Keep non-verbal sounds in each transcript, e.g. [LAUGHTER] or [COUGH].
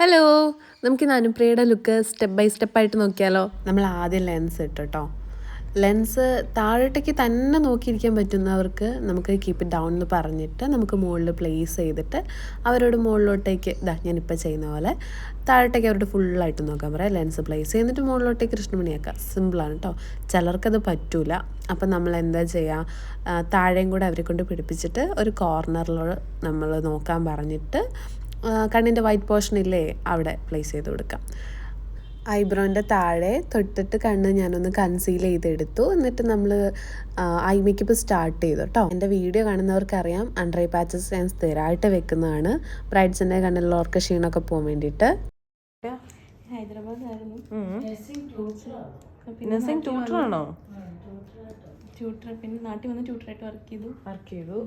Hello നമുക്ക് ഇന്ന് അനുപ്രിയയുടെ look step by സ്റ്റെപ്പായിട്ട് നോക്കിയാലോ? നമ്മൾ ആദ്യം ലെൻസ് ഇട്ടു ലെൻസ് താഴോട്ടേക്ക് തന്നെ നോക്കിയിരിക്കാൻ പറ്റുന്നവർക്ക് നമുക്ക് കീപ്പ് ഡൗൺ എന്ന് പറഞ്ഞിട്ട് നമുക്ക് മുകളിൽ പ്ലേസ് ചെയ്തിട്ട് അവരോട് മുകളിലോട്ടേക്ക് ഇതാ ഞാനിപ്പോൾ ചെയ്യുന്ന പോലെ താഴോട്ടേക്ക് അവരോട് ഫുള്ളായിട്ട് നോക്കാൻ പറയാം. ലെൻസ് പ്ലേസ് ചെയ്തിട്ട് മുകളിലോട്ടേക്ക് കൃഷ്ണമണിയാക്കുക സിമ്പിളാണ് കേട്ടോ ചിലർക്കത് പറ്റൂല. അപ്പം നമ്മൾ എന്താ ചെയ്യുക താഴെയും കൂടെ അവരെ കൊണ്ട് പിടിപ്പിച്ചിട്ട് ഒരു കോർണറിലോട് നമ്മൾ നോക്കാൻ പറഞ്ഞിട്ട് കണ്ണിന്റെ വൈറ്റ് പോർഷൻ ഇല്ലേ? അവിടെ പ്ലേസ് ചെയ്ത് കൊടുക്കാം. ഐബ്രോന്റെ താഴെ തൊട്ടിട്ട് കണ്ണ് ഞാനൊന്ന് കൺസീൽ ചെയ്തെടുത്തു. എന്നിട്ട് നമ്മൾ ഐ മേക്കപ്പ് സ്റ്റാർട്ട് ചെയ്തു കേട്ടോ എന്റെ വീഡിയോ കാണുന്നവർക്കറിയാം അണ്ടർ ഐ പാച്ചസ് ഞാൻ സ്ഥിരമായിട്ട് വെക്കുന്നതാണ്. ബ്രൈഡ്സിന്റെ കണ്ണിലുള്ളവർക്ക് ക്ഷീണമൊക്കെ പോകാൻ വേണ്ടിയിട്ട്. ഹൈദരാബാദ് ട്യൂട്ടറാണോ ട്യൂട്ടർ പിന്നെ നാട്ടിൽ വന്ന് ട്യൂട്ടറായിട്ട് വർക്ക് ചെയ്തു. വർക്ക് ചെയ്തു.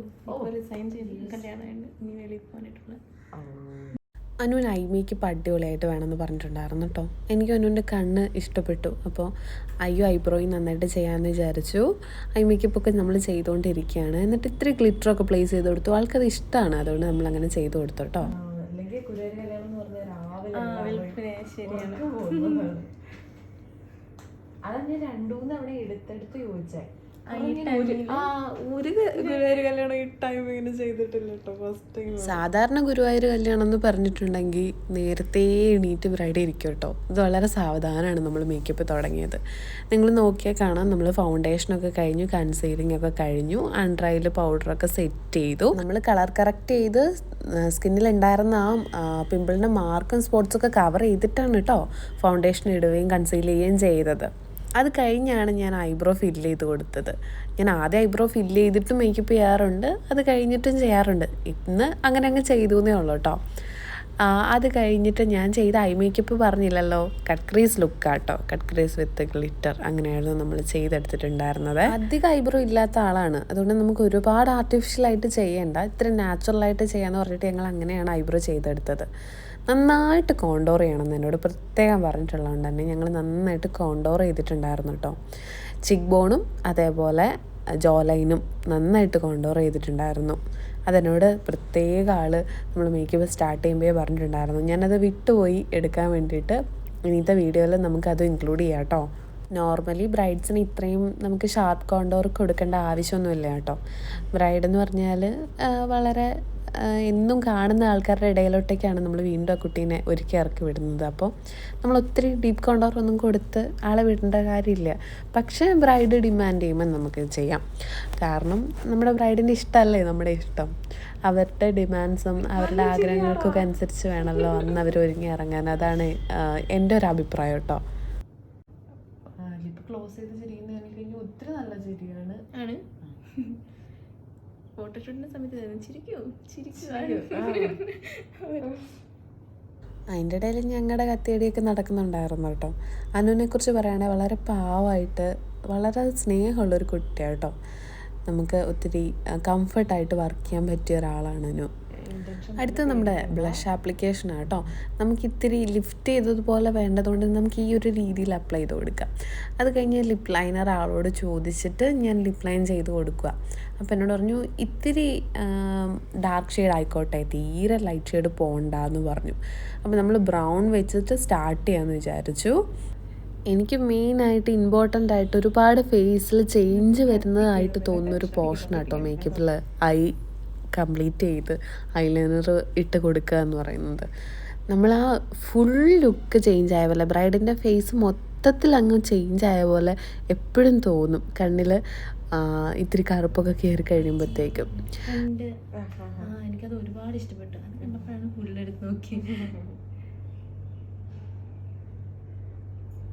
റിസൈൻ ചെയ്തു. കല്യാണമായിട്ട് ഇനി വെളിയിൽ പോകാനായിട്ടുള്ള അനുവിന് ഐ മേക്കപ്പ് അടിപൊളിയായിട്ട് വേണമെന്ന് പറഞ്ഞിട്ടുണ്ടായിരുന്നു കേട്ടോ എനിക്ക് അനുവിന്റെ കണ്ണ് ഇഷ്ടപ്പെട്ടു. അപ്പോൾ അയ്യോ ഐബ്രോയും നന്നായിട്ട് ചെയ്യാമെന്ന് വിചാരിച്ചു. ഐ മേക്കപ്പ് ഒക്കെ നമ്മൾ ചെയ്തുകൊണ്ടിരിക്കുകയാണ് എന്നിട്ട് ഇത്തിരി ഗ്ലിറ്ററൊക്കെ പ്ലേസ് ചെയ്ത് കൊടുത്തു. ആൾക്കത് ഇഷ്ടമാണ് അതുകൊണ്ട് നമ്മൾ അങ്ങനെ ചെയ്ത് കൊടുത്തു കേട്ടോ അതാ ഞാൻ രണ്ടു മൂന്ന് തവണ എടുത്തെടുത്ത് ചോദിച്ചേ. സാധാരണ ഗുരുവായൂർ കല്യാണം എന്ന് പറഞ്ഞിട്ടുണ്ടെങ്കിൽ നേരത്തെ എണീറ്റ് ബ്രൈഡ് ഇരിക്കും കേട്ടോ ഇത് വളരെ സാവധാനമാണ് നമ്മൾ മേക്കപ്പ് തുടങ്ങിയത്. നിങ്ങൾ നോക്കിയാൽ കാണാം നമ്മൾ ഫൗണ്ടേഷനൊക്കെ കഴിഞ്ഞു കൺസീലിംഗ് ഒക്കെ കഴിഞ്ഞു അൺഡ്രൈയിൽ പൗഡറൊക്കെ സെറ്റ് ചെയ്തു. നമ്മൾ കളർ കറക്റ്റ് ചെയ്ത് സ്കിന്നിൽ ഉണ്ടായിരുന്ന ആ പിമ്പിളിന്റെ മാർക്കും സ്പോട്ട്സൊക്കെ കവർ ചെയ്തിട്ടാണ് കേട്ടോ ഫൗണ്ടേഷൻ ഇടുകയും കൺസീൽ ചെയ്യുകയും ചെയ്തത്. അത് കഴിഞ്ഞാണ് ഞാൻ ഐബ്രോ ഫില്ല് ചെയ്ത് കൊടുത്തത്. ഞാൻ ആദ്യം ഐബ്രോ ഫില്ല് ചെയ്തിട്ട് മേക്കപ്പ് ചെയ്യാറുണ്ട് അത് കഴിഞ്ഞിട്ടും ചെയ്യാറുണ്ട്. ഇന്ന് അങ്ങനെ അങ്ങ് ചെയ്തു എന്നേ ഉള്ളൂ കേട്ടോ അത് കഴിഞ്ഞിട്ട് ഞാൻ ചെയ്ത ഐ മേക്കപ്പ് പറഞ്ഞില്ലല്ലോ കട്ട് ക്രീസ് ലുക്കാട്ടോ. കട്ട് ക്രീസ് വിത്ത് ഗ്ലിറ്റർ അങ്ങനെയായിരുന്നു നമ്മൾ ചെയ്തെടുത്തിട്ടുണ്ടായിരുന്നത്. അധികം ഐബ്രോ ഇല്ലാത്ത ആളാണ്. അതുകൊണ്ട് നമുക്ക് ഒരുപാട് ആർട്ടിഫിഷ്യലായിട്ട് ചെയ്യേണ്ട ഇത്ര നാച്ചുറലായിട്ട് ചെയ്യാന്ന് പറഞ്ഞിട്ട് ഞങ്ങൾ അങ്ങനെയാണ് ഐബ്രോ ചെയ്തെടുത്തത്. നന്നായിട്ട് കോണ്ടോർ ചെയ്യണം എന്ന് എന്നോട് പ്രത്യേകം പറഞ്ഞിട്ടുള്ളതുകൊണ്ട് തന്നെ ഞങ്ങൾ നന്നായിട്ട് കോണ്ടോർ ചെയ്തിട്ടുണ്ടായിരുന്നു കേട്ടോ. ചിക്ക് ബോണും അതേപോലെ ജോലൈനും നന്നായിട്ട് കോണ്ടോർ ചെയ്തിട്ടുണ്ടായിരുന്നു. അതെന്നോട് പ്രത്യേക ആൾ നമ്മൾ മേക്കപ്പ് സ്റ്റാർട്ട് ചെയ്യുമ്പോഴേ പറഞ്ഞിട്ടുണ്ടായിരുന്നു. ഞാനത് വിട്ടുപോയി എടുക്കാൻ വേണ്ടിയിട്ട് ഇനിയത്തെ വീഡിയോയിൽ നമുക്കത് ഇൻക്ലൂഡ് ചെയ്യാം കേട്ടോ. നോർമലി ബ്രൈഡ്സിന് ഇത്രയും നമുക്ക് ഷാർപ്പ് കോണ്ടോർ കൊടുക്കേണ്ട ആവശ്യമൊന്നുമില്ല കേട്ടോ. ബ്രൈഡ് എന്ന് പറഞ്ഞാൽ വളരെ എന്നും കാണുന്ന ആൾക്കാരുടെ ഇടയിലോട്ടേക്കാണ് നമ്മൾ വീണ്ടും ആ കുട്ടീനെ ഒരുക്കി ഇറക്കി വിടുന്നത്. അപ്പോൾ നമ്മൾ ഒത്തിരി ഡീപ്പ് കോണ്ടോർ ഒന്നും കൊടുത്ത് ആളെ വിടേണ്ട കാര്യമില്ല. പക്ഷേ ബ്രൈഡ് ഡിമാൻഡ് ചെയ്യുമ്പോൾ നമുക്ക് ചെയ്യാം. കാരണം നമ്മുടെ ബ്രൈഡിന്റെ ഇഷ്ടമല്ലേ നമ്മുടെ ഇഷ്ടം? അവരുടെ ഡിമാൻഡ്സും അവരുടെ ആഗ്രഹങ്ങൾക്കൊക്കെ അനുസരിച്ച് വേണമല്ലോ അന്ന് അവർ ഒരുങ്ങി ഇറങ്ങാൻ. അതാണ് എന്റെ ഒരു അഭിപ്രായം കേട്ടോ. ലിപ്പ് ക്ലോസ് ചെയ്ത് ചിരിക്കുന്ന ഒത്തിരി നല്ല ചിരിയാണ്. ആണ്. ഫോട്ടോഷൂട്ടിന്റെ സമയത്ത് തന്നെ ചിരിക്കൂ ചിരിക്കൂ. അതിന്റെ ഇടയിൽ ഞങ്ങളുടെ കത്തിയടിയൊക്കെ നടക്കുന്നുണ്ടായിരുന്നു കേട്ടോ. അനുവിനെ കുറിച്ച് പറയുകയാണെങ്കിൽ വളരെ പാവമായിട്ട് വളരെ സ്നേഹമുള്ളൊരു കുട്ടിയാണ് കേട്ടോ. നമുക്ക് ഒത്തിരി കംഫർട്ടായിട്ട് വർക്ക് ചെയ്യാൻ പറ്റിയ ഒരാളാണ് അനു. അടുത്ത നമ്മുടെ ബ്ലഷ് ആപ്ലിക്കേഷനാണ് കേട്ടോ. നമുക്ക് ഇത്തിരി ലിഫ്റ്റ് ചെയ്തതുപോലെ വേണ്ടതുകൊണ്ട് നമുക്ക് ഈ ഒരു രീതിയിൽ അപ്ലൈ ചെയ്ത് കൊടുക്കാം. അത് കഴിഞ്ഞ് ലിപ് ലൈനർ ആളോട് ചോദിച്ചിട്ട് ഞാൻ ലിപ് ലൈൻ ചെയ്ത് കൊടുക്കുക. അപ്പോൾ എന്നോട് പറഞ്ഞു ഇത്തിരി ഡാർക്ക് ഷെയ്ഡ് ആയിക്കോട്ടെ തീരെ ലൈറ്റ് ഷെയ്ഡ് പോകണ്ട എന്ന് പറഞ്ഞു. അപ്പോൾ നമ്മൾ ബ്രൗൺ വെച്ചിട്ട് സ്റ്റാർട്ട് ചെയ്യാമെന്ന് വിചാരിച്ചു. എനിക്ക് മെയിനായിട്ട് ഇമ്പോർട്ടന്റ് ആയിട്ട് ഒരുപാട് ഫേസിൽ ചേഞ്ച് വരുന്നതായിട്ട് തോന്നുന്ന ഒരു പോർഷൻ ആട്ടോ മേക്കപ്പിൽ ഐ കംപ്ലീറ്റ് ചെയ്ത് ഐലൈനർ ഇട്ട് കൊടുക്കുക എന്ന് പറയുന്നത്. നമ്മൾ ആ ഫുൾ ലുക്ക് ചേഞ്ച് ആയ പോലെ ബ്രൈഡിന്റെ ഫേസ് മൊത്തത്തിൽ അങ്ങ് ചേഞ്ച് ആയ പോലെ എപ്പോഴും തോന്നും. കണ്ണിൽ ഇത്തിരി കറുപ്പൊക്കെ കയറി കഴിയുമ്പോഴത്തേക്കും. എനിക്കത് ഒരുപാട് ഇഷ്ടപ്പെട്ടു. അത് കണ്ടപ്പോഴാണ് നോക്കി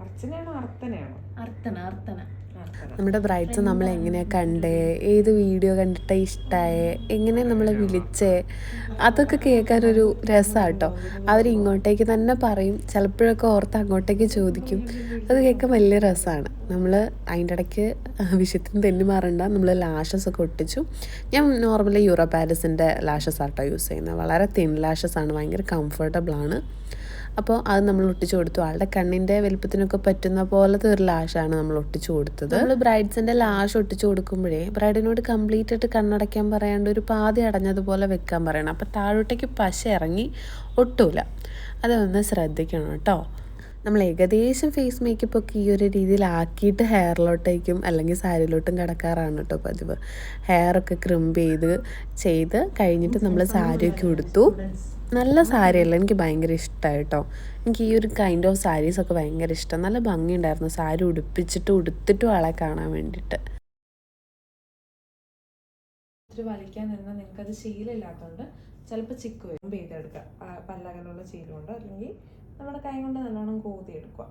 അർച്ചനയാണോ അർത്തനയാണോ അർത്തന അർത്തന അർത്തന നമ്മുടെ ബ്രൈഡ്സ് നമ്മൾ എങ്ങനെയാണ് കണ്ടേ? ഏത് വീഡിയോ കണ്ടിട്ട് ഇഷ്ടമായേ എങ്ങനെ നമ്മളെ വിളിച്ചേ? അതൊക്കെ കേൾക്കാനൊരു രസമാണ് കേട്ടോ അവർ ഇങ്ങോട്ടേക്ക് തന്നെ പറയും. ചിലപ്പോഴൊക്കെ ഓർത്ത് അങ്ങോട്ടേക്ക് ചോദിക്കും. അത് കേൾക്കാൻ വലിയ രസമാണ് നമ്മൾ അതിന്റെ ഇടയ്ക്ക് വിഷയത്തിന് തെന്നി മാറണ്ട. നമ്മൾ ലാഷസ് ഒക്കെ ഒട്ടിച്ചു. ഞാൻ നോർമലി യൂറോ പാരിസിന്റെ ലാഷസ് ആട്ടോ യൂസ് ചെയ്യുന്നത്. വളരെ തിൻ ലാഷസ് ആണ് ഭയങ്കര കംഫർട്ടബിൾ ആണ്. അപ്പോൾ അത് നമ്മൾ ഒട്ടിച്ചു കൊടുത്തു. ആളുടെ കണ്ണിന്റെ വലിപ്പത്തിനൊക്കെ പറ്റുന്ന പോലത്തെ ഒരു ലാഷാണ് നമ്മൾ ഒട്ടിച്ചു കൊടുത്തത്. നമ്മൾ ബ്രൈഡ്സിന്റെ ലാഷ് ഒട്ടിച്ചു കൊടുക്കുമ്പോഴേ ബ്രൈഡിനോട് കംപ്ലീറ്റ് ആയിട്ട് കണ്ണടയ്ക്കാൻ പറയാണ്ട് ഒരു പാതി അടഞ്ഞതുപോലെ വെക്കാൻ പറയണം. അപ്പോൾ താഴോട്ടേക്ക് പശ ഇറങ്ങി ഒട്ടൂല. അതൊന്ന് ശ്രദ്ധിക്കണം കേട്ടോ. നമ്മൾ ഏകദേശം ഫേസ് മേക്കപ്പ് ഒക്കെ ഈ ഒരു രീതിയിലാക്കിയിട്ട് ഹെയറിലോട്ടേക്കും അല്ലെങ്കിൽ സാരിയിലോട്ടും കിടക്കാറാണ് കേട്ടോ പതിവ്. ഹെയറൊക്കെ ക്രിമ്പ് ചെയ്ത് ചെയ്ത് കഴിഞ്ഞിട്ട് നമ്മൾ സാരിയൊക്കെ ഉടുത്തു. നല്ല സാരിയല്ല. എനിക്ക് ഭയങ്കര ഇഷ്ടമായി കേട്ടോ എനിക്ക് ഈ ഒരു കൈൻഡ് ഓഫ് സാരീസൊക്കെ ഭയങ്കര ഇഷ്ടം. നല്ല ഭംഗിയുണ്ടായിരുന്നു. സാരി ഉടുപ്പിച്ചിട്ട് ഉടുത്തിട്ടും ആളെ കാണാൻ വേണ്ടിയിട്ട് ഇത്തിരി വലിക്കാൻ നിന്നാൽ നിങ്ങൾക്ക് അത് ശീലമില്ലാത്തതുകൊണ്ട് ചിലപ്പോൾ ചിക്ക് വരും. ചെയ്തെടുക്കുക പല്ലകലുള്ള ശീലമുണ്ട്. അല്ലെങ്കിൽ നമ്മുടെ കൈ കൊണ്ട് നല്ലോണം കോതി എടുക്കുക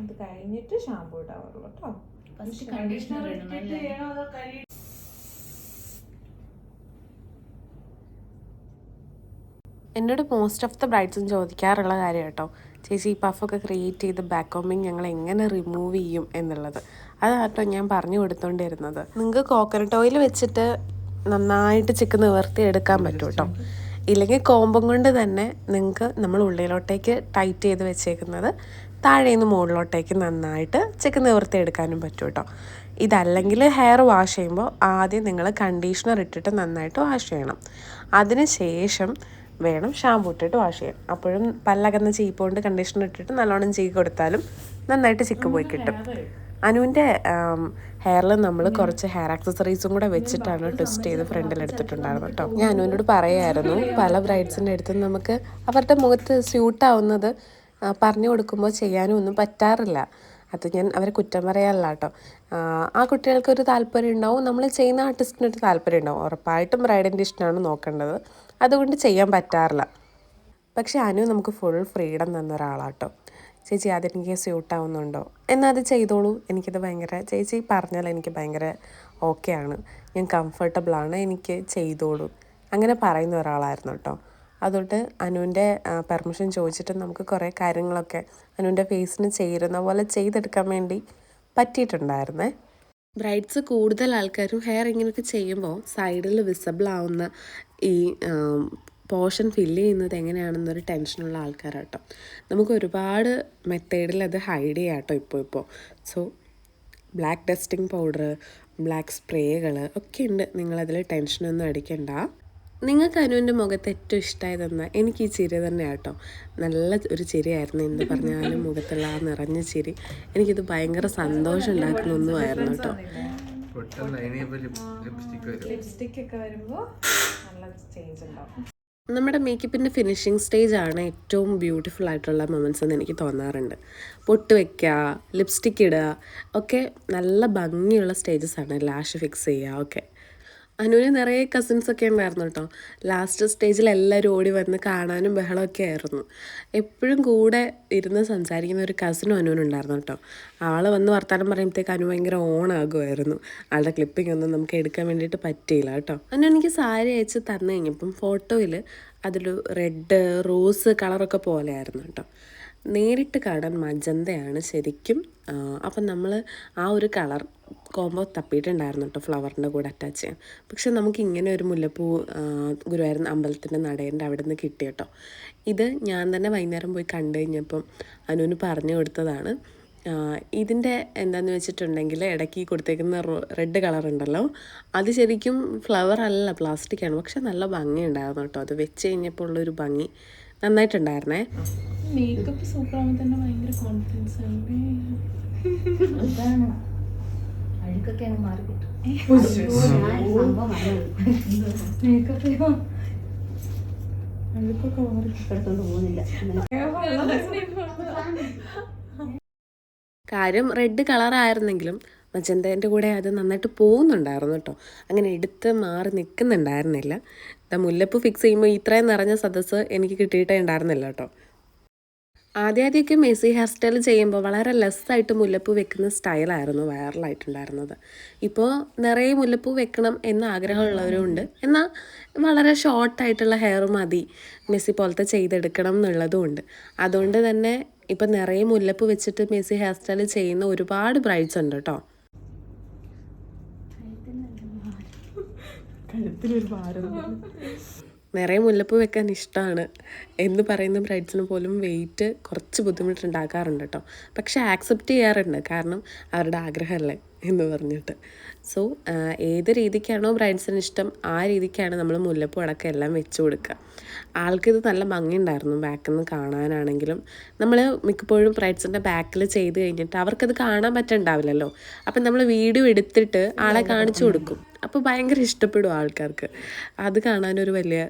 അത് കഴിഞ്ഞിട്ട് ഷാമ്പൂ ഇടാവുള്ളൂ കേട്ടോ. കണ്ടീഷണർ ഇട്ടിട്ട് ചെയ്യണോ അതോ അല്ലേ എന്നോട് മോസ്റ്റ് ഓഫ് ദ ബ്രൈഡ്സും ചോദിക്കാറുള്ള കാര്യം കേട്ടോ. ചേച്ചി ഈ പഫൊക്കെ ക്രിയേറ്റ് ചെയ്ത് ബാക്ക് കോമ്പിങ് ഞങ്ങൾ എങ്ങനെ റിമൂവ് ചെയ്യും എന്നുള്ളത്. അതാട്ടോ ഞാൻ പറഞ്ഞു കൊടുത്തോണ്ടിരുന്നത്. നിങ്ങൾക്ക് കോക്കനട്ട് ഓയിൽ വെച്ചിട്ട് നന്നായിട്ട് ചിക്കൻ നിവർത്തി എടുക്കാൻ പറ്റും കേട്ടോ. ഇല്ലെങ്കിൽ കോമ്പം കൊണ്ട് തന്നെ നിങ്ങൾക്ക് നമ്മൾ ഉള്ളിലോട്ടേക്ക് ടൈറ്റ് ചെയ്ത് വെച്ചേക്കുന്നത് താഴെ നിന്ന് മുകളിലോട്ടേക്ക് നന്നായിട്ട് ചിക്കൻ നിവർത്തി എടുക്കാനും പറ്റും കേട്ടോ. ഇതല്ലെങ്കിൽ ഹെയർ വാഷ് ചെയ്യുമ്പോൾ ആദ്യം നിങ്ങൾ കണ്ടീഷണർ ഇട്ടിട്ട് നന്നായിട്ട് വാഷ് ചെയ്യണം. അതിന് ശേഷം വേണം ഷാമ്പു ഇട്ടിട്ട് വാഷ് ചെയ്യാൻ. അപ്പോഴും പല്ലകന്ന ചീപ്പ് കൊണ്ട് കണ്ടീഷണർ ഇട്ടിട്ട് നല്ലോണം ചീക്ക് കൊടുത്താലും നന്നായിട്ട് ചിക്ക് പോയി കിട്ടും. അനുവിന്റെ ഹെയറിൽ നമ്മൾ കുറച്ച് ഹെയർ ആക്സസറീസും കൂടെ വെച്ചിട്ടാണ് ട്വിസ്റ്റ് ചെയ്ത് ഫ്രണ്ടിൽ എടുത്തിട്ടുണ്ടായിരുന്നു കേട്ടോ ഞാൻ അനുവിനോട് പറയായിരുന്നു പല ബ്രൈഡ്സിന്റെ അടുത്ത് നമുക്ക് അവരുടെ മുഖത്ത് സ്യൂട്ടാവുന്നത് പറഞ്ഞു കൊടുക്കുമ്പോൾ ചെയ്യാനും ഒന്നും പറ്റാറില്ല. അത് ഞാൻ അവരെ കുറ്റം പറയാനല്ല കേട്ടോ ആ കുട്ടികൾക്കൊരു താല്പര്യം ഉണ്ടാവും നമ്മൾ ചെയ്യുന്ന ആർട്ടിസ്റ്റിനൊരു താല്പര്യം ഉണ്ടാവും. ഉറപ്പായിട്ടും ബ്രൈഡിന്റെ ഇഷ്ടമാണ് നോക്കേണ്ടത്. അതുകൊണ്ട് ചെയ്യാൻ പറ്റാറില്ല. പക്ഷെ അനു നമുക്ക് ഫുൾ ഫ്രീഡം തന്ന ഒരാളാട്ടോ. ചേച്ചി അതെനിക്ക് സ്യൂട്ടാവുന്നുണ്ടോ എന്നാൽ അത് ചെയ്തോളൂ. എനിക്കത് ഭയങ്കര ചേച്ചി പറഞ്ഞാൽ എനിക്ക് ഭയങ്കര ഓക്കെ ആണ്. ഞാൻ കംഫർട്ടബിളാണ് എനിക്ക് ചെയ്തോളൂ. അങ്ങനെ പറയുന്ന ഒരാളായിരുന്നു കേട്ടോ. അതുകൊണ്ട് അനുവിന്റെ പെർമിഷൻ ചോദിച്ചിട്ട് നമുക്ക് കുറേ കാര്യങ്ങളൊക്കെ അനുവിന്റെ ഫേസിന് ചേരുന്ന പോലെ ചെയ്തെടുക്കാൻ വേണ്ടി പറ്റിയിട്ടുണ്ടായിരുന്നേ. ബ്രൈഡ്സ് കൂടുതൽ ആൾക്കാരും ഹെയർ ഇങ്ങനെയൊക്കെ ചെയ്യുമ്പോൾ സൈഡിൽ വിസിബിൾ ആവുന്ന ഈ പോർഷൻ ഫില്ല് ചെയ്യുന്നത് എങ്ങനെയാണെന്നൊരു ടെൻഷനുള്ള ആൾക്കാരാട്ടോ. നമുക്ക് ഒരുപാട് മെത്തേഡിൽ അത് ഹൈഡ് ചെയ്യാട്ടോ ഇപ്പോൾ ഇപ്പോൾ. So black dusting powder black സ്പ്രേകൾ ഒക്കെ ഉണ്ട്. നിങ്ങളതിൽ ടെൻഷനൊന്നും അടിക്കണ്ട. നിങ്ങൾക്ക് അനുവിന്റെ മുഖത്ത് ഏറ്റവും ഇഷ്ടമായതെന്ന് എനിക്ക് ഈ ചിരി തന്നെ കേട്ടോ. നല്ല ഒരു ചിരിയായിരുന്നു എന്ത് പറഞ്ഞാലും മുഖത്തുള്ള ആ നിറഞ്ഞ ചിരി. എനിക്കിത് ഭയങ്കര സന്തോഷം ഉണ്ടാക്കുന്ന ഒന്നുമായിരുന്നു കേട്ടോ നമ്മുടെ മേക്കപ്പിന്റെ ഫിനിഷിങ് സ്റ്റേജ് ആണ് ഏറ്റവും ബ്യൂട്ടിഫുൾ ആയിട്ടുള്ള മൊമെന്റ്സ് എന്ന് എനിക്ക് തോന്നാറുണ്ട്. പൊട്ട് വെക്കുക ലിപ്സ്റ്റിക് ഇടുക ഒക്കെ നല്ല ഭംഗിയുള്ള സ്റ്റേജസ് ആണ് ലാഷ് ഫിക്സ് ചെയ്യുക ഒക്കെ. അനുവിന് നിറയെ കസിൻസ് ഒക്കെ ഉണ്ടായിരുന്നു കേട്ടോ. ലാസ്റ്റ് സ്റ്റേജിൽ എല്ലാവരും ഓടി വന്ന് കാണാനും ബഹളമൊക്കെ ആയിരുന്നു. എപ്പോഴും കൂടെ ഇരുന്ന് സംസാരിക്കുന്ന ഒരു കസിനും അനുവിനുണ്ടായിരുന്നു കേട്ടോ. ആൾ വന്ന് വർത്താനം പറയുമ്പോഴത്തേക്ക് അനു ഭയങ്കര ഓണാകുമായിരുന്നു ആളുടെ ക്ലിപ്പിംഗ് ഒന്നും നമുക്ക് എടുക്കാൻ വേണ്ടിയിട്ട് പറ്റിയില്ല കേട്ടോ. അനു എനിക്ക് സാരി അയച്ച് തന്നു കഴിഞ്ഞപ്പം ഫോട്ടോയിൽ അതിൽ റെഡ് റോസ് കളറൊക്കെ പോലെയായിരുന്നു കേട്ടോ. നേരിട്ട് കാണാൻ മജന്തയാണ് ശരിക്കും അപ്പം നമ്മൾ ആ ഒരു കളർ കോമ്പോ തപ്പിയിട്ടുണ്ടായിരുന്നു കേട്ടോ ഫ്ലവറിന്റെ കൂടെ അറ്റാച്ച് ചെയ്യാൻ. പക്ഷെ നമുക്ക് ഇങ്ങനെ ഒരു മുല്ലപ്പൂ ഗുരുവായൂർ അമ്പലത്തിന്റെ നടേന്റെ അവിടെ നിന്ന് കിട്ടി കേട്ടോ ഇത് ഞാൻ തന്നെ വൈകുന്നേരം പോയി കണ്ടു കഴിഞ്ഞപ്പം അനുവിന് പറഞ്ഞു കൊടുത്തതാണ്. ഇതിന്റെ എന്താന്ന് വെച്ചിട്ടുണ്ടെങ്കിൽ ഇടയ്ക്ക് കൊടുത്തേക്കുന്ന റെഡ് കളർ ഉണ്ടല്ലോ അത് ശരിക്കും ഫ്ലവർ അല്ല പ്ലാസ്റ്റിക് ആണ്. പക്ഷെ നല്ല ഭംഗി ഉണ്ടായിരുന്നു കേട്ടോ അത് വെച്ച് കഴിഞ്ഞപ്പോൾ ഉള്ളൊരു ഭംഗി നന്നായിട്ടുണ്ടായിരുന്നേ. മേക്കപ്പ് സൂപ്പർ ആവുമ്പോൾ തന്നെ ഭയങ്കര കോൺഫിഡൻസ് ആണ്. അതാണ്. അഴുക്കൊക്കെ അങ്ങ് മാറി കിട്ടും മേക്കപ്പ് അഴുക്കൊക്കെ മാറി. പോകുന്നില്ല. കാര്യം റെഡ് കളറായിരുന്നെങ്കിലും മജന്തേന്റെ കൂടെ അത് നന്നായിട്ട് പോകുന്നുണ്ടായിരുന്നു കേട്ടോ. അങ്ങനെ എടുത്ത് മാറി നിൽക്കുന്നുണ്ടായിരുന്നില്ല. മുല്ലപ്പ് മുല്ലപ്പൂ ഫിക്സ് ചെയ്യുമ്പോൾ ഇത്രയും നിറഞ്ഞ സദസ്സ് എനിക്ക് കിട്ടിയിട്ടേ ഉണ്ടായിരുന്നില്ല കേട്ടോ. ആദ്യാദ്യമൊക്കെ മെസ്സി ഹെയർ സ്റ്റൈൽ ചെയ്യുമ്പോൾ വളരെ ലെസ്സായിട്ട് മുല്ലപ്പൂ വെക്കുന്ന സ്റ്റൈലായിരുന്നു വൈറലായിട്ടുണ്ടായിരുന്നത്. ഇപ്പോൾ നിറയെ മുല്ലപ്പൂ വെക്കണം എന്ന് ആഗ്രഹമുള്ളവരും ഉണ്ട് എന്നാൽ വളരെ ഷോർട്ടായിട്ടുള്ള ഹെയർ മതി മെസ്സി പോലത്തെ ചെയ്തെടുക്കണം എന്നുള്ളതും ഉണ്ട്. അതുകൊണ്ട് തന്നെ ഇപ്പം നിറയെ മുല്ലപ്പൂ വെച്ചിട്ട് മെസ്സി ഹെയർ സ്റ്റൈൽ ചെയ്യുന്ന ഒരുപാട് ബ്രൈഡ്സ് ഉണ്ട് കേട്ടോ. ഭാരം. നിറയെ മുല്ലപ്പൂ വെക്കാൻ ഇഷ്ടമാണ് എന്ന് പറയുന്ന ബ്രൈഡ്സിന് പോലും വെയിറ്റ് കുറച്ച് ബുദ്ധിമുട്ടുണ്ടാക്കാറുണ്ട് കേട്ടോ. പക്ഷേ ആക്സെപ്റ്റ് ചെയ്യാറുണ്ട്. കാരണം അവരുടെ ആഗ്രഹമല്ലേ എന്ന് പറഞ്ഞിട്ട്. സോ ഏത് രീതിക്കാണോ ബ്രൈഡ്സിന് ഇഷ്ടം ആ രീതിക്കാണ് നമ്മൾ മുല്ലപ്പൂ അടക്കം എല്ലാം വെച്ച് കൊടുക്കുക. ആൾക്കിത് നല്ല ഭംഗിയുണ്ടായിരുന്നു ബാക്കിൽ നിന്ന് കാണാനാണെങ്കിലും. നമ്മൾ മിക്കപ്പോഴും ബ്രൈഡ്സിന്റെ ബാക്കിൽ ചെയ്ത് കഴിഞ്ഞിട്ട് അവർക്കത് കാണാൻ പറ്റണ്ടാവില്ലല്ലോ. അപ്പം നമ്മൾ വീഡിയോ എടുത്തിട്ട് ആളെ കാണിച്ചു കൊടുക്കും. അപ്പോൾ ഭയങ്കര ഇഷ്ടപ്പെടും ആൾക്കാർക്ക്. അത് കാണാനൊരു വലിയ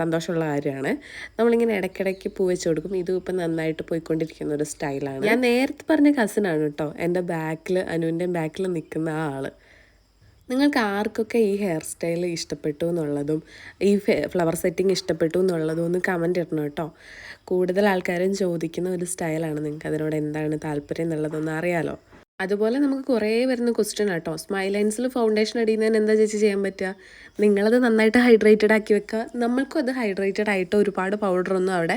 സന്തോഷമുള്ള കാര്യമാണ്. നമ്മളിങ്ങനെ ഇടയ്ക്കിടയ്ക്ക് പൂ വെച്ച് കൊടുക്കും. ഇതും ഇപ്പം നന്നായിട്ട് പോയിക്കൊണ്ടിരിക്കുന്ന ഒരു സ്റ്റൈലാണ്. ഞാൻ നേരത്തെ പറഞ്ഞ കസിനാണ് കേട്ടോ. എന്റെ ബാക്കിൽ അനുവിന്റെ ബാക്കിൽ നിൽക്കുന്ന ആൾ നിങ്ങൾക്ക് ആർക്കൊക്കെ ഈ ഹെയർ സ്റ്റൈൽ ഇഷ്ടപ്പെട്ടു എന്നുള്ളതും ഈ ഫ്ലവർ സെറ്റിംഗ് ഇഷ്ടപ്പെട്ടു എന്നുള്ളതും ഒന്ന് കമന്റ് ഇടണം കേട്ടോ. കൂടുതൽ ആൾക്കാരും ചോദിക്കുന്ന ഒരു സ്റ്റൈലാണ് നിങ്ങൾക്ക് അതിനോട് എന്താണ് താല്പര്യം എന്നുള്ളതൊന്ന് അറിയാലോ. അതുപോലെ നമുക്ക് കുറേ വരുന്ന ക്വസ്റ്റ്യൻ ആട്ടോ സ്മൈൽ ലൈൻസിൽ ഫൗണ്ടേഷൻ അടിയുന്നതിന് എന്താ ചേച്ചി ചെയ്യാൻ പറ്റുക? നിങ്ങളത് നന്നായിട്ട് ഹൈഡ്രേറ്റഡ് ആക്കി വെക്കുക. നമ്മൾക്കും അത് ഹൈഡ്രേറ്റഡ് ആയിട്ട് ഒരുപാട് പൗഡറൊന്നും അവിടെ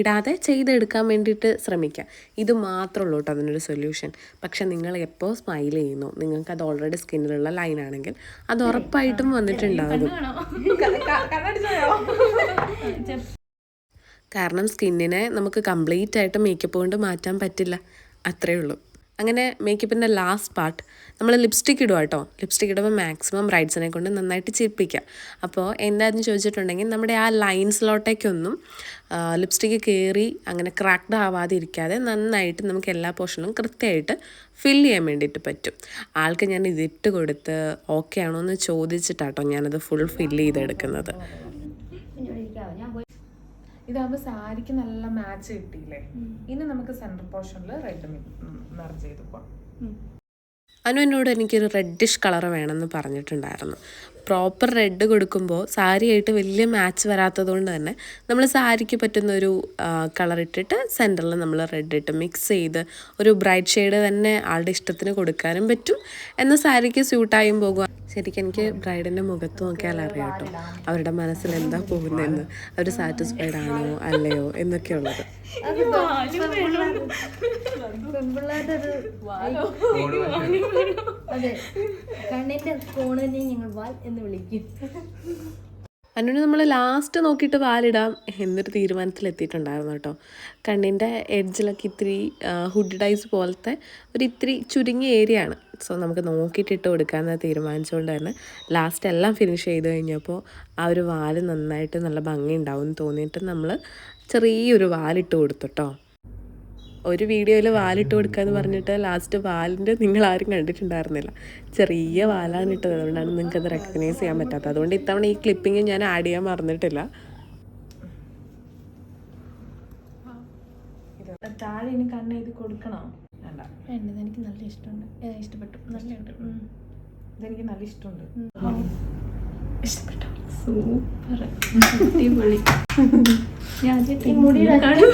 ഇടാതെ ചെയ്തെടുക്കാൻ വേണ്ടിയിട്ട് ശ്രമിക്കുക. ഇത് മാത്രമേ ഉള്ളൂ കേട്ടോ അതിനൊരു സൊല്യൂഷൻ പക്ഷെ നിങ്ങൾ എപ്പോൾ സ്മൈൽ ചെയ്യുന്നു നിങ്ങൾക്ക് അത് ഓൾറെഡി സ്കിന്നിലുള്ള ലൈൻ ആണെങ്കിൽ അത് ഉറപ്പായിട്ടും വന്നിട്ടുണ്ടാകും. കാരണം സ്കിന്നിനെ നമുക്ക് കംപ്ലീറ്റ് ആയിട്ട് മേക്കപ്പ് കൊണ്ട് മാറ്റാൻ പറ്റില്ല. അത്രേ ഉള്ളൂ. അങ്ങനെ മേക്കപ്പിന്റെ ലാസ്റ്റ് പാർട്ട് നമ്മൾ ലിപ്സ്റ്റിക് ഇടുക കേട്ടോ ലിപ്സ്റ്റിക് ഇടുമ്പോൾ മാക്സിമം ബ്രൈഡ്സിനെ കൊണ്ട് നന്നായിട്ട് ചിരിപ്പിക്കുക അപ്പോൾ എന്താണെന്ന് ചോദിച്ചിട്ടുണ്ടെങ്കിൽ നമ്മുടെ ആ ലൈൻസിലോട്ടേക്കൊന്നും ലിപ്സ്റ്റിക്ക് കയറി അങ്ങനെ ക്രാക്ക്ഡ് ആവാതെ ഇരിക്കാതെ നന്നായിട്ട് നമുക്ക് എല്ലാ പോർഷനും കൃത്യമായിട്ട് ഫിൽ ചെയ്യാൻ വേണ്ടിയിട്ട് പറ്റും. ആൾക്ക് ഞാൻ ഇതിട്ട് കൊടുത്ത് ഓക്കെ ആണോ എന്ന് ചോദിച്ചിട്ടാട്ടോ ഞാനത് ഫുൾ ഫില്ല് ചെയ്തെടുക്കുന്നത് ഇവിടെ ഇരിക്കാവോ ഞാൻ പോയി ഇതാകുമ്പോൾ സാരിക്ക് നല്ല മാച്ച് കിട്ടിയില്ലേ? ഇനി നമുക്ക് സെൻട്രൽ പോർഷനിൽ റെഡ് മെർജ് ചെയ്ത് പോവാം. അനു എന്നോട് എനിക്കൊരു റെഡിഷ് കളർ വേണമെന്ന് പറഞ്ഞിട്ടുണ്ടായിരുന്നു. പ്രോപ്പർ റെഡ് കൊടുക്കുമ്പോൾ സാരിയായിട്ട് വലിയ മാച്ച് വരാത്തതുകൊണ്ട് തന്നെ നമ്മൾ സാരിക്ക് പറ്റുന്ന ഒരു കളർ ഇട്ടിട്ട് സെന്ററിൽ നമ്മൾ റെഡ് ഇട്ട് മിക്സ് ചെയ്ത് ഒരു ബ്രൈറ്റ് ഷെയ്ഡ് തന്നെ ആളുടെ ഇഷ്ടത്തിന് കൊടുക്കാനും പറ്റും. എന്നാൽ സാരിക്ക് സ്യൂട്ടായും പോകുക ശരിക്കും എനിക്ക് ബ്രൈഡിന്റെ മുഖത്ത് നോക്കിയാൽ അറിയാം കേട്ടോ. അവരുടെ മനസ്സിൽ എന്താ പോകുന്നതെന്ന്. അവർ സാറ്റിസ്ഫൈഡ് ആണോ അല്ലയോ എന്നൊക്കെ ഉള്ളത്. അതെ. കണ്ണിന്റെ കോണിനെ ഞങ്ങൾ വാൽ എന്ന് വിളിക്കും. അനുവിന് നമ്മൾ ലാസ്റ്റ് നോക്കിയിട്ട് വാലിടാം എന്നൊരു തീരുമാനത്തിലെത്തിയിട്ടുണ്ടായിരുന്നു കേട്ടോ. കണ്ണിന്റെ എഡ്ജിലൊക്കെ ഇത്തിരി ഹുഡ്ഡൈസ് പോലത്തെ ഒരു ഇത്തിരി ചുരുങ്ങിയ ഏരിയ ആണ്. സോ നമുക്ക് നോക്കിയിട്ട് ഇട്ട് കൊടുക്കാമെന്ന് തീരുമാനിച്ചുകൊണ്ട് തന്നെ ലാസ്റ്റ് എല്ലാം ഫിനിഷ് ചെയ്ത് കഴിഞ്ഞപ്പോൾ ആ ഒരു വാൽ നന്നായിട്ട് നല്ല ഭംഗി ഉണ്ടാവും തോന്നിയിട്ട് നമ്മൾ ചെറിയൊരു വാലിട്ട് കൊടുത്തു കേട്ടോ. ഒരു വീഡിയോയിൽ വാലിട്ട് കൊടുക്കുക എന്ന് പറഞ്ഞിട്ട് ലാസ്റ്റ് വാലിന്റെ നിങ്ങൾ ആരും കണ്ടിട്ടുണ്ടായിരുന്നില്ല. ചെറിയ വാലാണ് ഇട്ടത്. അതുകൊണ്ടാണ് നിങ്ങൾക്ക് അത് റെക്കഗ്നൈസ് ചെയ്യാൻ പറ്റാത്തത്. അതുകൊണ്ട് ഇത്തവണ ഈ ക്ലിപ്പിംഗ് ഞാൻ ആഡ് ചെയ്യാൻ മറന്നിട്ടില്ല. ഇത് താഴെ ഇനി കണ്ണ് എഴുതി കൊടുക്കണോ. വേണ്ട. വേണ്ടത് എനിക്ക് നല്ല ഇഷ്ടമുണ്ട്. ഇഷ്ടപ്പെട്ടു. നല്ല. ഇതെനിക്ക് നല്ല ഇഷ്ടമുണ്ട്. ഇഷ്ടപ്പെട്ടു? സൂപ്പർ. അടിപൊളി. [LAUGHS] ഞാൻ ആദ്യമായിട്ട് ഈ [LAUGHS] മുടിയുടെ കാണും.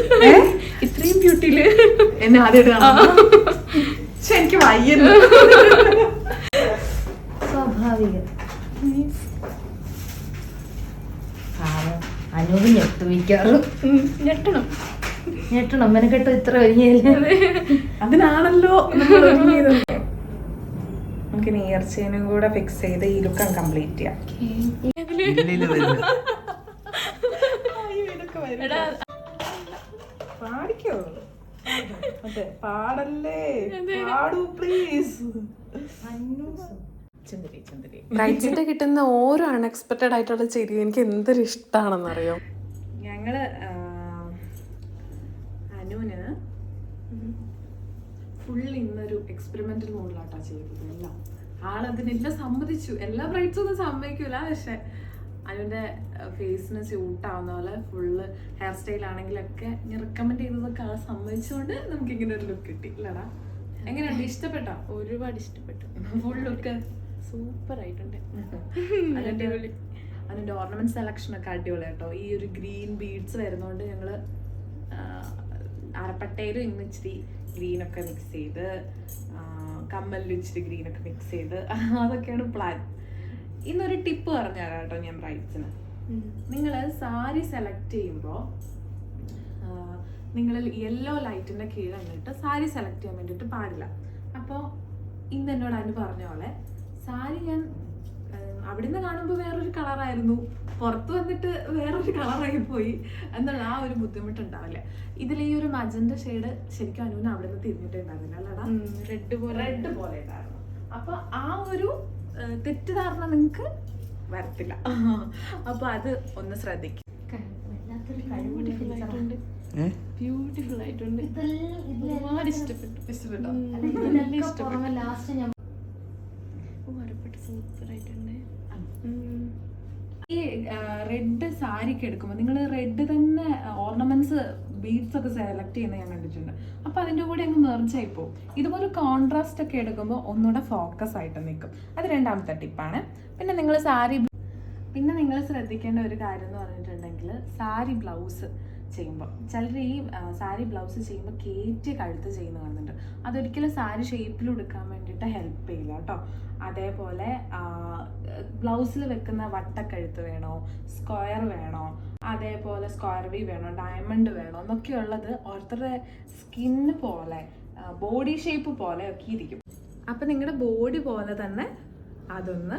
ഇത്രയും ബ്യൂട്ടിയിൽ എന്നെ ആദ്യമായിട്ട് പക്ഷെ എനിക്ക് വയ്യുന്നു. സ്വാഭാവികം. അനൂപ് ഞെട്ടു മിക്കാറും ഞെട്ടണം. ഞെട്ടണം. മെനക്കെട്ട് ഇത്ര ഒരുങ്ങിയല്ലേ? അതിനാണല്ലോ നമുക്ക് നേർച്ചേനും കൂടെ ഫിക്സ് ചെയ്ത് ഈ ലുക്കം കംപ്ലീറ്റ് ചെയ്യാം. പാടിക്കോ അതെ പാടല്ലേ? പാടൂ പ്ലീസ് കിട്ടുന്ന ഓരോ അൺഎക്സ്പെക്റ്റഡ് ആയിട്ടുള്ള ചിരി എനിക്ക് എന്തൊരു ഇഷ്ടമാണെന്നറിയോ ഞങ്ങൾ അനുവിന് ഫുൾ ഇന്നൊരു എക്സ്പെരിമെന്റൽ മോഡിലാട്ടാ ചെയ്തത് എല്ലാം. ആളതിനെല്ലാം സമ്മതിച്ചു. എല്ലാ ബ്രൈറ്റ്സും ഒന്നും സമ്മതിക്കൂല പക്ഷെ അനുവിന്റെ ഫേസിന് സ്യൂട്ട് ആവുന്ന പോലെ ഫുള്ള് ഹെയർ സ്റ്റൈൽ ആണെങ്കിലൊക്കെ ഞാൻ റെക്കമെൻഡ് ചെയ്തതൊക്കെ ആ സമ്മതിച്ചുകൊണ്ട് നമുക്ക് ഇങ്ങനെ ഒരു ലുക്ക് കിട്ടി. അല്ലടാ എങ്ങനെയുണ്ട്? ഇഷ്ടപ്പെട്ടോ? ഒരുപാട് ഇഷ്ടപ്പെട്ടു. ഫുൾ ലുക്ക് സൂപ്പർ ആയിട്ടുണ്ട്. അതിന്റെ അതിന്റെ ഓർണമെന്റ് സെലക്ഷൻ ഒക്കെ അടിപൊളി കേട്ടോ ഈ ഒരു ഗ്രീൻ ബീഡ്സ് വരുന്നോണ്ട് ഞങ്ങൾ ആ, അരപ്പട്ടയിലും ഇന്ന് ഇച്ചിരി ഗ്രീൻ ഒക്കെ മിക്സ് ചെയ്ത് കമ്മലിൽ ഇച്ചിരി ഗ്രീൻ ഒക്കെ മിക്സ് ചെയ്ത് [LAUGHS] അതൊക്കെയാണ് പ്ലാൻ ഇന്നൊരു ടിപ്പ് പറഞ്ഞു തരാം കേട്ടോ ഞാൻ ബ്രൈറ്റ്സിന് നിങ്ങൾ സാരി സെലക്ട് ചെയ്യുമ്പോൾ നിങ്ങൾ യെല്ലോ ലൈറ്റിന്റെ കീഴിൽ നിന്നിട്ട് സാരി സെലക്ട് ചെയ്യാൻ വേണ്ടിയിട്ട് പാടില്ല. അപ്പോൾ ഇന്ന് എന്നോട് അതിന് പറഞ്ഞ പോലെ സാരി ഞാൻ അവിടെ അവിടുന്ന് കാണുമ്പോൾ വേറൊരു കളറായിരുന്നു പുറത്ത് വന്നിട്ട് വേറൊരു കളറായി പോയി എന്നുള്ള ആ ഒരു ബുദ്ധിമുട്ടുണ്ടാവില്ല. ഇതിൽ ഈ ഒരു മജന്റെ ഷെയ്ഡ് ശരിക്കും അനുവിന് അവിടുന്ന് തിരിഞ്ഞിട്ടുണ്ടായിരുന്നില്ല അല്ലടാ? റെഡ് പോലെ റെഡ് പോലെ ഉണ്ടായിരുന്നു. അപ്പൊ ആ ഒരു തെറ്റിദ്ധാരണ നിങ്ങൾക്ക് വരത്തില്ല. [LAUGHS] അപ്പോൾ അത് ഒന്ന് ശ്രദ്ധിക്കും. ബ്യൂട്ടിഫുൾ ആയിട്ടുണ്ട്. ഒരുപാട് ഇഷ്ടപ്പെട്ടു. ഇഷ്ടപ്പെട്ടോ? ഉം, അല്ല, നല്ല ഇഷ്ടപ്പെട്ടു. ലാസ്റ്റ് ഞാൻ വരപ്പെട്ട് സൂപ്പർ ആയിട്ടുണ്ട്. ഈ റെഡ് സാരിക്ക് എടുക്കുമ്പോൾ നിങ്ങൾ റെഡ് തന്നെ ഓർണമെന്റ്സ് ബീഡ്സ് ഒക്കെ സെലക്ട് ചെയ്യുന്നത് ഞാൻ കണ്ടിട്ടുണ്ട്. അപ്പോൾ അതിന്റെ കൂടെ അങ്ങ് മെർജായി പോകും ഇതുപോലെ കോൺട്രാസ്റ്റ് ഒക്കെ എടുക്കുമ്പോൾ ഒന്നുകൂടെ ഫോക്കസ് ആയിട്ട് നിൽക്കും. അത് രണ്ടാമത്തെ ടിപ്പാണ് പിന്നെ നിങ്ങൾ സാരി പിന്നെ നിങ്ങൾ ശ്രദ്ധിക്കേണ്ട ഒരു കാര്യം എന്ന് പറഞ്ഞിട്ടുണ്ടെങ്കിൽ സാരി ബ്ലൗസ് ചെയ്യുമ്പോൾ ചിലർ ഈ സാരി ബ്ലൗസ് ചെയ്യുമ്പോൾ കയറ്റി കഴുത്ത് ചെയ്യുന്ന കാണുന്നുണ്ട്. അതൊരിക്കലും സാരി ഷേപ്പിൽ എടുക്കാൻ വേണ്ടിയിട്ട് ഹെൽപ്പ് ചെയ്യില്ല കേട്ടോ. അതേപോലെ ബ്ലൗസിൽ വെക്കുന്ന വട്ടക്കഴുത്ത് വേണോ സ്ക്വയർ വേണോ അതേപോലെ സ്ക്വയർ വി വേണോ ഡയമണ്ട് വേണോ എന്നൊക്കെയുള്ളത് ഓരോരുത്തരുടെ സ്കിന്ന് പോലെ ബോഡി ഷേപ്പ് പോലെ ഒക്കെ ഇരിക്കും. അപ്പം നിങ്ങളുടെ ബോഡി പോലെ തന്നെ അതൊന്ന്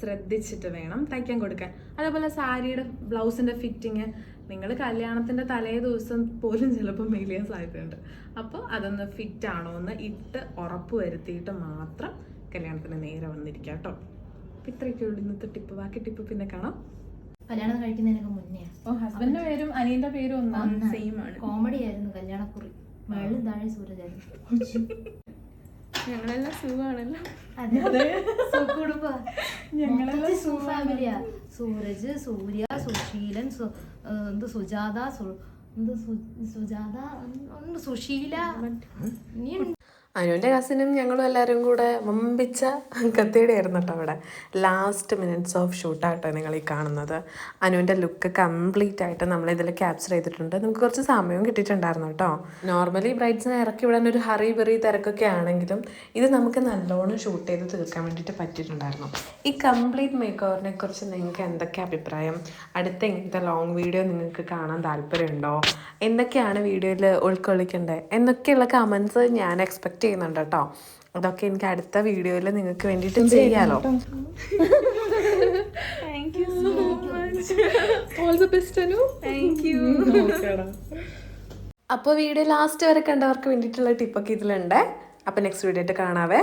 ശ്രദ്ധിച്ചിട്ട് വേണം തയ്ക്കാൻ കൊടുക്കാൻ. അതേപോലെ സാരിയുടെ ബ്ലൗസിന്റെ ഫിറ്റിങ് നിങ്ങൾ കല്യാണത്തിന്റെ തലേ ദിവസം പോലും ചിലപ്പോൾ മെലിയാൻ സാധ്യതയുണ്ട്. അപ്പോൾ അതൊന്ന് ഫിറ്റ് ആണോ എന്ന് ഇട്ട് ഉറപ്പ് വരുത്തിയിട്ട് മാത്രം കല്യാണത്തിന് നേരെ വന്നിരിക്കുക കേട്ടോ. അപ്പം ഇത്രയൊക്കെ ഉള്ളൂ ഇന്നത്തെ ടിപ്പ് ബാക്കി ടിപ്പ് പിന്നെ കാണാം. കല്യാണം കഴിക്കുന്നതിനൊക്കെ മുന്നേ. ഓ ഹസ്ബൻഡിന്റെ പേരും അനിയന്റെ പേരും ഒന്നാണ്. ഒന്നാണ്. സെയിം ആണ്. കോമഡി ആയിരുന്നു കല്യാണക്കുറി. മേളിൽ താഴെ സൂരജായിരുന്നു ഞങ്ങളെല്ലാം സുഖമാണല്ലോ. അതെ സുഖകുടുംബ. ഞങ്ങളെല്ലാം ഫാമിലിയാ. സൂരജ് സൂര്യ സുശീലൻ എന്ത് സുജാത എന്ത് സുജാത സുശീല. നീ അനുവിന്റെ കസിനും ഞങ്ങളും എല്ലാവരും കൂടെ വമ്പിച്ച കത്തിയുടെയായിരുന്നു കേട്ടോ അവിടെ ലാസ്റ്റ് മിനിറ്റ്സ് ഓഫ് ഷൂട്ടാട്ടോ നിങ്ങൾ ഈ കാണുന്നത്. അനുവിന്റെ ലുക്ക് കംപ്ലീറ്റ് ആയിട്ട് നമ്മൾ ഇതിൽ ക്യാപ്ചർ ചെയ്തിട്ടുണ്ട്. നമുക്ക് കുറച്ച് സമയവും കിട്ടിയിട്ടുണ്ടായിരുന്നു കേട്ടോ. നോർമലി ബ്രൈഡ്സിനെ ഇറക്കി വിടാൻ ഒരു ഹറി ബെറി തിരക്കൊക്കെ ആണെങ്കിലും ഇത് നമുക്ക് നല്ലോണം ഷൂട്ട് ചെയ്ത് തീർക്കാൻ വേണ്ടിയിട്ട് പറ്റിയിട്ടുണ്ടായിരുന്നു. ഈ കംപ്ലീറ്റ് മേക്ക് ഓവറിനെ കുറിച്ച് നിങ്ങൾക്ക് എന്തൊക്കെ അഭിപ്രായം? അടുത്ത ഇങ്ങനത്തെ ലോങ് വീഡിയോ നിങ്ങൾക്ക് കാണാൻ താല്പര്യമുണ്ടോ? എന്തൊക്കെയാണ് വീഡിയോയിൽ ഉൾക്കൊള്ളിക്കേണ്ടത്? എന്നൊക്കെയുള്ള കമൻസ് ഞാൻ എക്സ്പെക്ട് ചെയ്യുന്നുണ്ട് കേട്ടോ. അതൊക്കെ എനിക്ക് അടുത്ത വീഡിയോയിൽ നിങ്ങൾക്ക് വേണ്ടിട്ട് ചെയ്യാലോ. [LAUGHS] അപ്പോൾ വീഡിയോ ലാസ്റ്റ് വരെ കണ്ടവർക്ക് വേണ്ടിയിട്ടുള്ള ടിപ്പൊക്കെ ഇതിലുണ്ട്. അപ്പോൾ നെക്സ്റ്റ് വീഡിയോ ആയിട്ട് കാണാവേ.